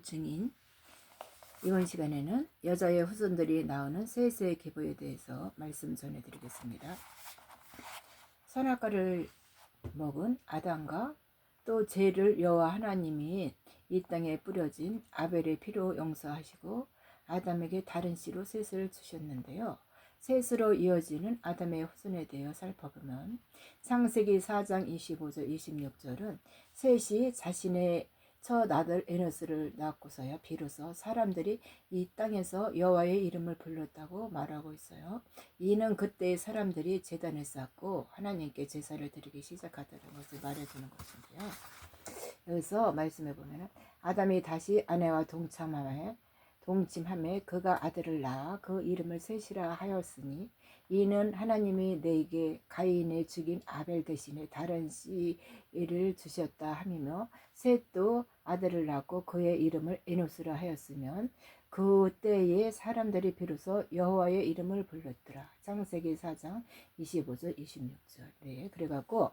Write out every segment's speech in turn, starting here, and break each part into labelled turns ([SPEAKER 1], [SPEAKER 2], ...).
[SPEAKER 1] 증인 이번 시간에는 여자의 후손들이 나오는 세세의 계보에 대해서 말씀 전해드리겠습니다. 선악과를 먹은 아담과 또 죄를 여호와 하나님이 이 땅에 뿌려진 아벨의 피로 용서하시고 아담에게 다른 씨로 셋을 주셨는데요. 셋으로 이어지는 아담의 후손에 대해 살펴보면 창세기 4장 25절 26절은 셋이 자신의 첫 아들 에노스를 낳고서야 비로소 사람들이 이 땅에서 여호와의 이름을 불렀다고 말하고 있어요. 이는 그때의 사람들이 제단을 쌓고 하나님께 제사를 드리기 시작하다는 것을 말해주는 것인데요. 여기서 말씀해 보면 아담이 다시 아내와 동참함에 동침함에 그가 아들을 낳아 그 이름을 셋이라 하였으니 이는 하나님이 내게 가인의 죽인 아벨 대신에 다른 씨를 주셨다 함이며 셋도 아들을 낳고 그의 이름을 에노스라 하였으면 그 때에 사람들이 비로소 여호와의 이름을 불렀더라. 창세기 4장 25절 26절. 네, 그래갖고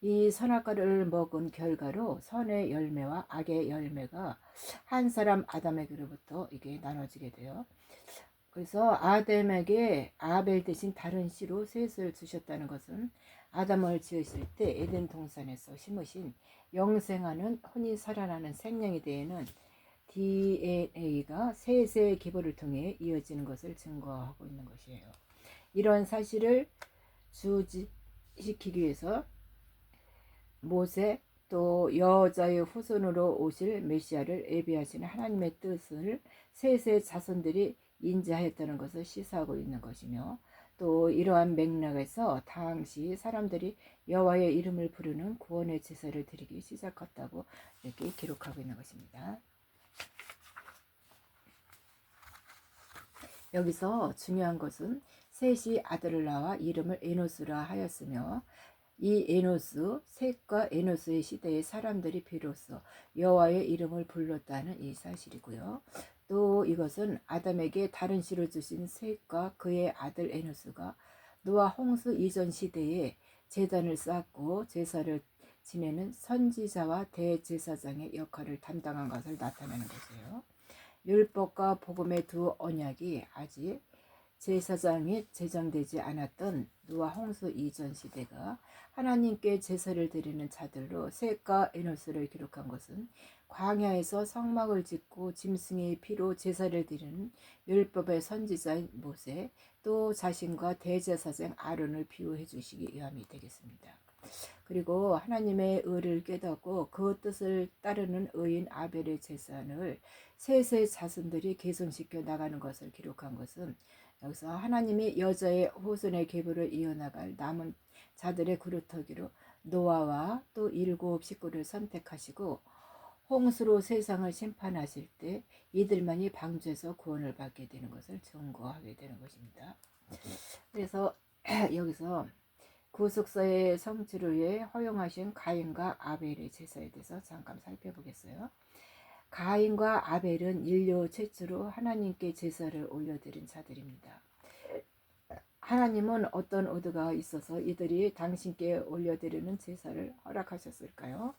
[SPEAKER 1] 이 선악과를 먹은 결과로 선의 열매와 악의 열매가 한 사람 아담에게로부터 이게 나눠지게 돼요. 그래서 아담에게 아벨 대신 다른 씨로 셋을 주셨다는 것은 아담을 지으실 때 에덴 동산에서 심으신 영생하는 혼이 살아나는 생명에 대해는 DNA가 셋의 기보를 통해 이어지는 것을 증거하고 있는 것이에요. 이런 사실을 주지시키기 위해서 모세 또 여자의 후손으로 오실 메시아를 예비하시는 하나님의 뜻을 셋의 자손들이 인지하였다는 것을 시사하고 있는 것이며 또 이러한 맥락에서 당시 사람들이 여호와의 이름을 부르는 구원의 제사를 드리기 시작했다고 이렇게 기록하고 있는 것입니다. 여기서 중요한 것은 셋이 아들을 낳아 이름을 에노스라 하였으며 이 에노스 셋과 에노스의 시대의 사람들이 비로소 여호와의 이름을 불렀다는 이 사실이고요. 또 이것은 아담에게 다른 씨를 주신 셋과 그의 아들 에노스가 노아 홍수 이전 시대에 제단을 쌓고 제사를 지내는 선지자와 대제사장의 역할을 담당한 것을 나타내는 것이에요. 율법과 복음의 두 언약이 아직 제사장이 제정되지 않았던 노아 홍수 이전 시대가 하나님께 제사를 드리는 자들로 셋과 에노스를 기록한 것은 광야에서 성막을 짓고 짐승의 피로 제사를 드리는 율법의 선지자인 모세 또 자신과 대제사장 아론을 비유해 주시기 위함이 되겠습니다. 그리고 하나님의 의를 깨닫고 그 뜻을 따르는 의인 아벨의 재산을 셋의 자손들이 계승시켜 나가는 것을 기록한 것은 여기서 하나님이 여자의 후손의 계보를 이어나갈 남은 자들의 그루터기로 노아와 또 일곱 식구를 선택하시고 홍수로 세상을 심판하실 때 이들만이 방주에서 구원을 받게 되는 것을 증거하게 되는 것입니다. 그래서 여기서 구속사의 성취를 위해 허용하신 가인과 아벨의 제사에 대해서 잠깐 살펴보겠어요. 가인과 아벨은 인류 최초로 하나님께 제사를 올려드린 자들입니다. 하나님은 어떤 의도가 있어서 이들이 당신께 올려드리는 제사를 허락하셨을까요?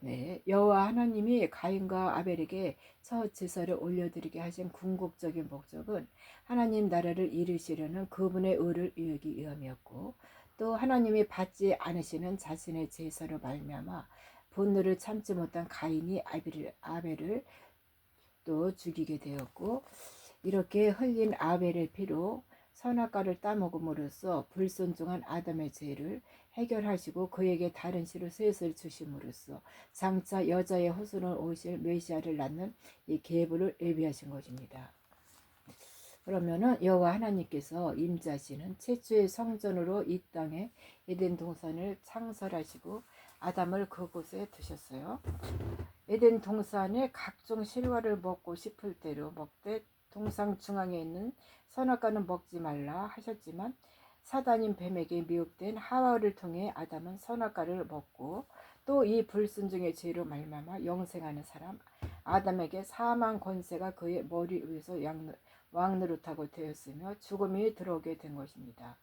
[SPEAKER 1] 네, 여호와 하나님이 가인과 아벨에게 첫 제사를 올려드리게 하신 궁극적인 목적은 하나님 나라를 이루시려는 그분의 의를 이루기 위함이었고 또 하나님이 받지 않으시는 자신의 제사로 말미암아 분노를 참지 못한 가인이 아벨을, 아벨을 또 죽이게 되었고 이렇게 흘린 아벨의 피로 선악과를 따먹음으로써 불순종한 아담의 죄를 해결하시고 그에게 다른 씨로 셋을 주심으로써 장차 여자의 후손을 오실 메시아를 낳는 이 계보를 예비하신 것입니다. 그러면은 여호와 하나님께서 임자시는 최초의 성전으로 이 땅에 에덴 동산을 창설하시고 아담을 그곳에 두셨어요. 에덴 동산에 각종 실과를 먹고 싶을 대로 먹되 동상 중앙에 있는 선악과는 먹지 말라 하셨지만 사단인 뱀에게 미혹된 하와를 통해 아담은 선악과를 먹고 또 이 불순종의 죄로 말미암아 영생하는 사람 아담에게 사망 권세가 그의 머리 위에서 왕노릇하고 되었으며 죽음이 들어오게 된 것입니다.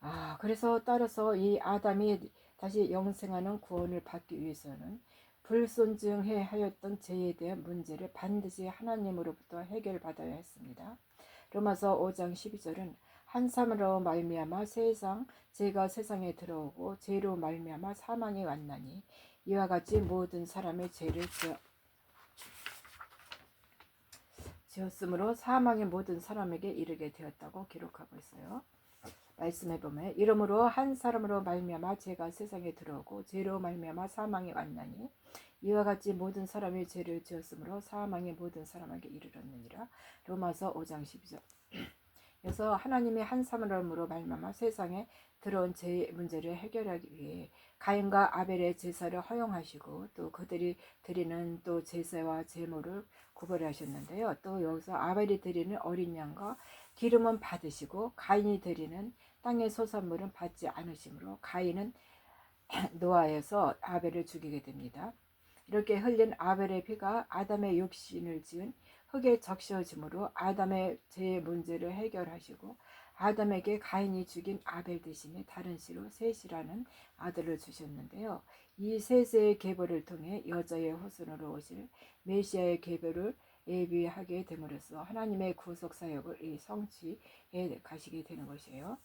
[SPEAKER 1] 아 그래서 따라서 이 아담이 다시 영생하는 구원을 받기 위해서는 불손증해 하였던 죄에 대한 문제를 반드시 하나님으로부터 해결받아야 했습니다. 로마서 5장 12절은 한 사람으로 말미암아 세상 죄가 세상에 들어오고 죄로 말미암아 사망이 왔나니 이와 같이 모든 사람의 죄를 지어 지었으므로 사망의 모든 사람에게 이르게 되었다고 기록하고 있어요. 말씀해 보면 이러므로 한 사람으로 말미암아 죄가 세상에 들어오고 죄로 말미암아 사망이 왔나니 이와 같이 모든 사람이 죄를 지었으므로 사망의 모든 사람에게 이르렀느니라. 로마서 5장 12절. 그래서 하나님이 한 사람으로 말미암아 세상에 들어온 죄 문제를 해결하기 위해 가인과 아벨의 제사를 허용하시고 또 그들이 드리는 또 제사와 제물을 구별하셨는데요. 또 여기서 아벨이 드리는 어린 양과 기름은 받으시고 가인이 드리는 땅의 소산물은 받지 않으시므로 가인은 노아에서 아벨을 죽이게 됩니다. 이렇게 흘린 아벨의 피가 아담의 육신을 지은 흙에 적셔짐으로 아담의 죄의 문제를 해결하시고 아담에게 가인이 죽인 아벨 대신에 다른 씨로 셋이라는 아들을 주셨는데요. 이 셋의 계보를 통해 여자의 후손으로 오실 메시아의 계보를 예비하게 됨으로써 하나님의 구속 사역을 이 성취해 가시게 되는 것이에요.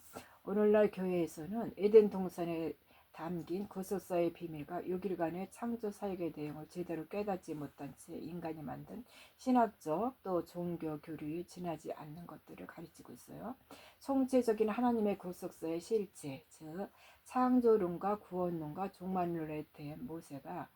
[SPEAKER 1] 오늘날 교회에서는 에덴 동산에 담긴 구속사의 비밀과 6일간의 창조 사역의 내용을 제대로 깨닫지 못한 채 인간이 만든 신학적 또 종교 교류에 지나지 않는 것들을 가르치고 있어요. 총체적인 하나님의 구속사의 실체, 즉 창조론과 구원론과 종말론에 대한 모세가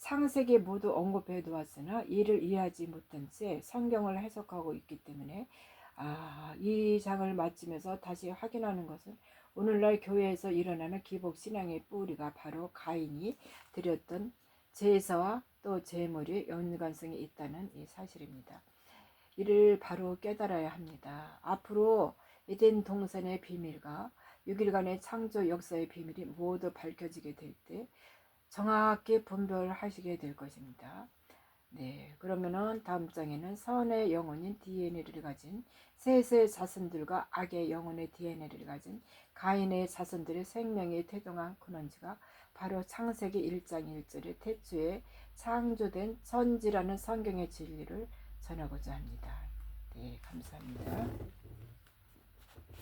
[SPEAKER 1] 창세기 모두 언급해 두었으나 이를 이해하지 못한 채 성경을 해석하고 있기 때문에 아, 이 장을 마치면서 다시 확인하는 것은 오늘날 교회에서 일어나는 기복 신앙의 뿌리가 바로 가인이 드렸던 제사와 또 제물이 연관성이 있다는 이 사실입니다. 이를 바로 깨달아야 합니다. 앞으로 에덴 동산의 비밀과 6일간의 창조 역사의 비밀이 모두 밝혀지게 될 때 정확히 분별하시게 될 것입니다. 네, 그러면은 다음 장에는 선의 영혼인 DNA를 가진 셋의 자손들과 악의 영혼의 DNA를 가진 가인의 자손들의 생명이 태동한 근원지가 바로 창세기 1장 1절의 태초에 창조된 선지라는 성경의 진리를 전하고자 합니다. 네, 감사합니다.